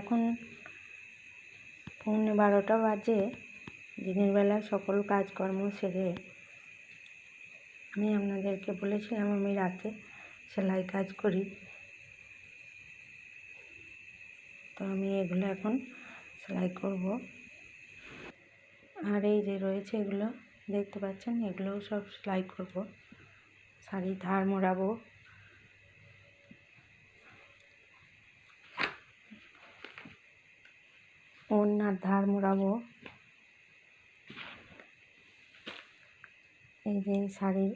এখন পৌনে বারোটা বাজে। দিনের বেলা সকল কাজকর্ম সেরে আমি আপনাদেরকে বলেছিলাম, আমি রাতে সেলাই কাজ করি। তো আমি এগুলো এখন সেলাই করব। আর এই যে রয়েছে এগুলো, দেখতে পাচ্ছেন? এগুলোও সব সেলাই করব। শাড়ি, ধার মোড়াবো। ওড়নার ধার মোড়াবো। এই যে শাড়ির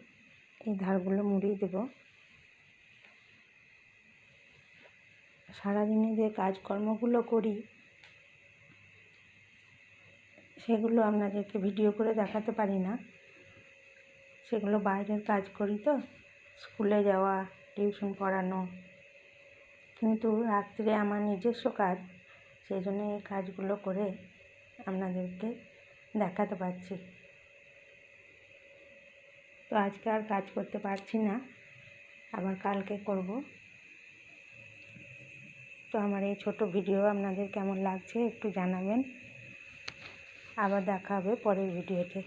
এই ধারগুলো মুড়িয়ে দেব। সারাদিনে যে কাজকর্মগুলো করি, সেগুলো আপনাদেরকে ভিডিও করে দেখাতে পারি না। সেগুলো বাইরের কাজ করি তো, স্কুলে যাওয়া, টিউশন পড়ানো। কিন্তু রাত্রে আমার নিজস্ব কাজ। সেই জন্য এই কাজগুলো করে আপনাদেরকে দেখাতে পারছি। তো আজকে আর কাজ করতে পারছি না, আবার কালকে করব। তো আমার এই ছোট ভিডিও আপনাদের কেমন লাগছে একটু জানাবেন। আবার দেখা হবে পরের ভিডিওতে।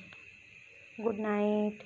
Good night.